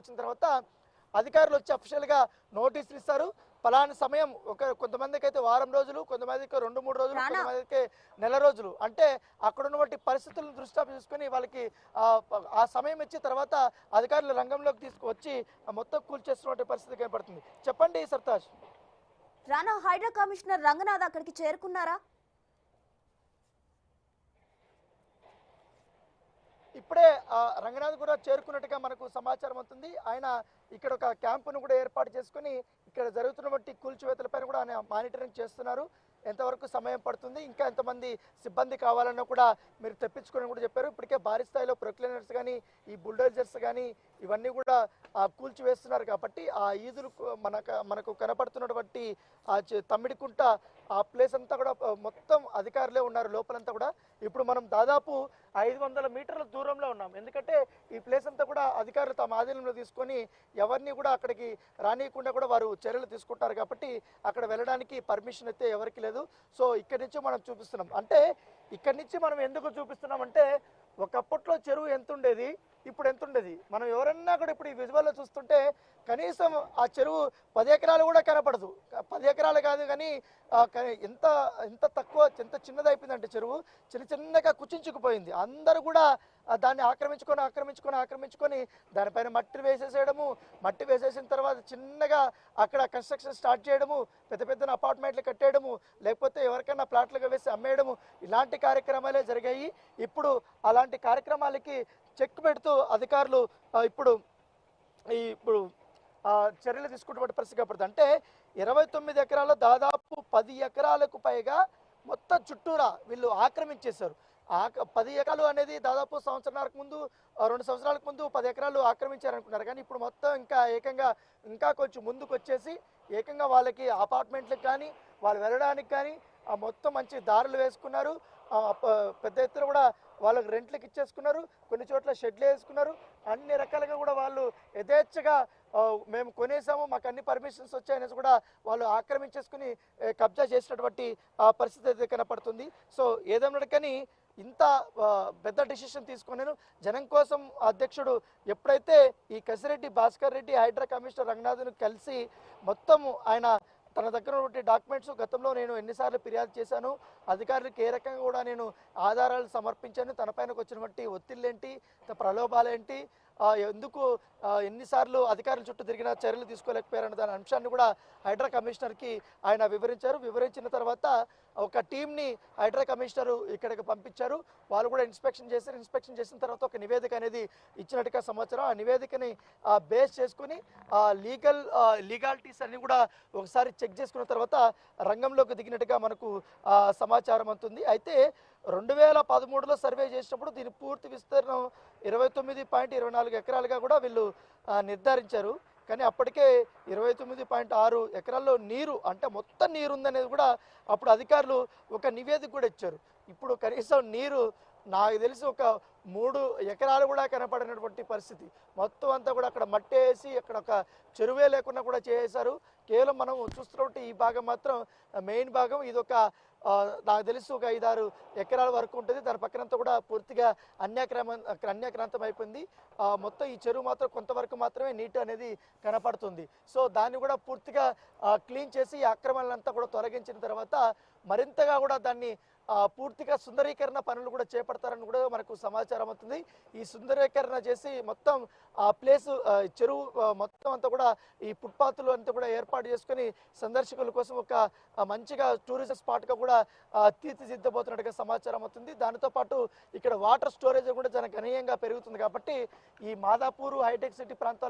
వచ్చిన తర్వాత అధికారులు వచ్చి అఫీషియల్గా నోటీసులు ఇస్తారు. పలానా సమయం ఒక కొంతమందికి అయితే వారం రోజులు కొంతమందికి రెండు మూడు రోజులు. కొంతమందికి నెల రోజులు. అంటే అక్కడ ఉన్నటువంటి పరిస్థితులను దృష్ట్యా చూసుకొని వాళ్ళకి ఆ, సమయం ఇచ్చిన తర్వాత అధికారులు రంగంలోకి తీసుకువచ్చి మొత్తం కూల్చేస్తున్నటువంటి పరిస్థితి కనపడుతుంది. చెప్పండి సర్తాజ్. రానా హైడ్రా కమిషనర్ రంగనాథ్ అక్కడికి చేరుకున్నారా? ఇప్పుడే ఆ, రంగనాథ్ కూడా చేరుకున్నట్టుగా మనకు సమాచారం అవుతుంది ఆయన ఇక్కడ ఒక క్యాంపును కూడా ఏర్పాటు చేసుకుని ఇక్కడ జరుగుతున్నటువంటి కూల్చివేతలపైన కూడా ఆయన మానిటరింగ్ చేస్తున్నారు. ఎంతవరకు సమయం పడుతుంది ఇంకా ఎంతమంది సిబ్బంది కావాలన్నా కూడా మీరు తెప్పించుకొని కూడా చెప్పారు. ఇప్పటికే భారీ స్థాయిలో ప్రొక్లైనర్స్ కానీ ఈ బుల్డోజర్స్ కానీ ఇవన్నీ కూడా ఆ, కూల్చివేస్తున్నారు కాబట్టి ఆ ఈదులు మనకు మనకు కనపడుతున్నటువంటి ఆ తమ్మిడికుంట ఆ ప్లేస్ అంతా కూడా మొత్తం అధికారులే ఉన్నారు లోపలంతా కూడా. ఇప్పుడు మనం దాదాపు ఐదు వందల మీటర్ల దూరంలో ఉన్నాం. ఎందుకంటే ఈ ప్లేస్ అంతా కూడా అధికారులు తమ ఆధీనంలో తీసుకొని ఎవరిని కూడా అక్కడికి రానియకుండా కూడా వారు చర్యలు తీసుకుంటారు కాబట్టి అక్కడ వెళ్ళడానికి పర్మిషన్ అయితే ఎవరికి లేదు. సో ఇక్కడి నుంచి మనం చూపిస్తున్నాం. అంటే ఇక్కడి నుంచి మనం ఎందుకు చూపిస్తున్నాం అంటే ఒకప్పట్లో చెరువు ఎంత ఉండేది? ఇప్పుడు ఎంత ఉండేది? మనం ఎవరన్నా కూడా ఇప్పుడు ఈ విజువల్లో చూస్తుంటే కనీసం ఆ చెరువు పది ఎకరాలు కూడా కనపడదు. పది ఎకరాలు కాదు కానీ ఎంత ఎంత తక్కువ ఎంత చిన్నదైపోయిందంటే చెరువు చిన్న చిన్నగా కుచించుకుపోయింది. అందరూ కూడా దాన్ని ఆక్రమించుకొని ఆక్రమించుకొని ఆక్రమించుకొని దానిపైన మట్టి వేసేసేయడము మట్టి వేసేసిన తర్వాత చిన్నగా అక్కడ కన్స్ట్రక్షన్ స్టార్ట్ చేయడము పెద్ద పెద్ద అపార్ట్మెంట్లు కట్టేయడము లేకపోతే ఎవరికైనా ప్లాట్లుగా వేసి అమ్మేయడము ఇలాంటి కార్యక్రమాలే జరిగాయి. ఇప్పుడు అలాంటి కార్యక్రమాలకి చెక్ పెడుతూ అధికారులు ఇప్పుడు ఈ ఇప్పుడు చర్యలు తీసుకుంటున్న పరిస్థితి కనపడుతుంది. అంటే ఇరవై తొమ్మిది ఎకరాల్లో దాదాపు పది ఎకరాలకు పైగా మొత్తం చుట్టూరా వీళ్ళు ఆక్రమించేశారు. ఆక పది ఎకరాలు అనేది దాదాపు సంవత్సరాలకు ముందు రెండు సంవత్సరాలకు ముందు పది ఎకరాలు ఆక్రమించారనుకున్నారు. కానీ ఇప్పుడు మొత్తం ఇంకా ఏకంగా ఇంకా కొంచెం ముందుకు వచ్చేసి ఏకంగా వాళ్ళకి అపార్ట్మెంట్లకు కానీ వాళ్ళు వెళ్ళడానికి కానీ మొత్తం మంచి దారులు వేసుకున్నారు. పెద్ద ఎత్తున కూడా వాళ్ళకి రెంట్లకు ఇచ్చేసుకున్నారు. కొన్ని చోట్ల షెడ్లు వేసుకున్నారు. అన్ని రకాలుగా కూడా వాళ్ళు యథేచ్ఛగా మేము కొనేసాము మాకు అన్ని పర్మిషన్స్ వచ్చాయనేసి కూడా వాళ్ళు ఆక్రమించేసుకుని కబ్జా చేసినటువంటి ఆ, పరిస్థితి అయితే కనపడుతుంది. సో ఏదైనా కానీ ఇంత పెద్ద డిసిషన్ తీసుకున్నాను జనం కోసం అధ్యక్షుడు ఎప్పుడైతే ఈ కసిరెడ్డి భాస్కర్ రెడ్డి హైడ్రా కమిషనర్ రంగనాథ్ను కలిసి మొత్తం ఆయన తన దగ్గర ఉన్నటువంటి డాక్యుమెంట్స్ గతంలో నేను ఎన్నిసార్లు ఫిర్యాదు చేశాను. అధికారులకు ఏ రకంగా కూడా నేను ఆధారాలు సమర్పించాను. తన పైనకు వచ్చినటువంటి ఒత్తిళ్ళేంటి? ప్రలోభాలేంటి? ఎందుకు ఎన్నిసార్లు అధికారుల చుట్టూ తిరిగిన చర్యలు తీసుకోలేకపోయారన్న దాని అంశాన్ని కూడా హైడ్రా కమిషనర్కి ఆయన వివరించారు. వివరించిన తర్వాత ఒక టీంని హైడ్రా కమిషనర్ ఇక్కడికి పంపించారు. వాళ్ళు కూడా ఇన్స్పెక్షన్ చేశారు. ఇన్స్పెక్షన్ చేసిన తర్వాత ఒక నివేదిక అనేది ఇచ్చినట్టుగా సమాచారం. ఆ నివేదికని ఆ, బేస్ చేసుకుని ఆ, లీగల్ లీగాలిటీస్ అన్ని కూడా ఒకసారి చెక్ చేసుకున్న తర్వాత రంగంలోకి దిగినట్టుగా మనకు సమాచారం అవుతుంది అయితే రెండు వేల పదమూడులో సర్వే చేసినప్పుడు దీని పూర్తి విస్తీర్ణం ఇరవై తొమ్మిది పాయింట్ ఇరవై నాలుగు ఎకరాలుగా కూడా వీళ్ళు నిర్ధారించారు. కానీ అప్పటికే ఇరవై తొమ్మిది పాయింట్ ఆరు ఎకరాల్లో నీరు అంటే మొత్తం నీరు ఉందనేది కూడా అప్పుడు అధికారులు ఒక నివేదిక కూడా ఇచ్చారు. ఇప్పుడు కనీసం నీరు నాకు తెలిసి ఒక మూడు ఎకరాలు కూడా కనపడినటువంటి పరిస్థితి. మొత్తం అంతా కూడా అక్కడ మట్టి వేసి అక్కడ ఒక చెరువే లేకుండా కూడా చేశారు. కేవలం మనం చూస్తున్నటువంటి ఈ భాగం మాత్రం మెయిన్ భాగం. ఇది ఒక నాకు తెలుసు ఒక ఐదారు ఎకరాల వరకు ఉంటుంది. దాని పక్కనంతా కూడా పూర్తిగా అన్యాక్రమ అన్యాక్రాంతం అయిపోయింది. మొత్తం ఈ చెరువు మాత్రం కొంతవరకు మాత్రమే నీటి అనేది కనపడుతుంది. సో దాన్ని కూడా పూర్తిగా క్లీన్ చేసి ఈ ఆక్రమణలంతా కూడా తొలగించిన తర్వాత మరింతగా కూడా దాన్ని పూర్తిగా సుందరీకరణ పనులు కూడా చేపడతారని కూడా మనకు సమాచారం అవుతుంది. ఈ సుందరీకరణ చేసి మొత్తం ఆ ప్లేస్ చెరువు మొత్తం అంతా కూడా ఈ ఫుట్పాత్లు అంతా కూడా ఏర్పాటు చేసుకొని సందర్శకుల కోసం ఒక మంచిగా టూరిజం స్పాట్గా కూడా తీర్చిదిద్దబోతున్నట్టుగా సమాచారం అవుతుంది. దానితో పాటు ఇక్కడ వాటర్ స్టోరేజ్ కూడా చాలా గణనీయంగా పెరుగుతుంది కాబట్టి ఈ మాదాపూర్ హైటెక్ సిటీ ప్రాంతాల్లో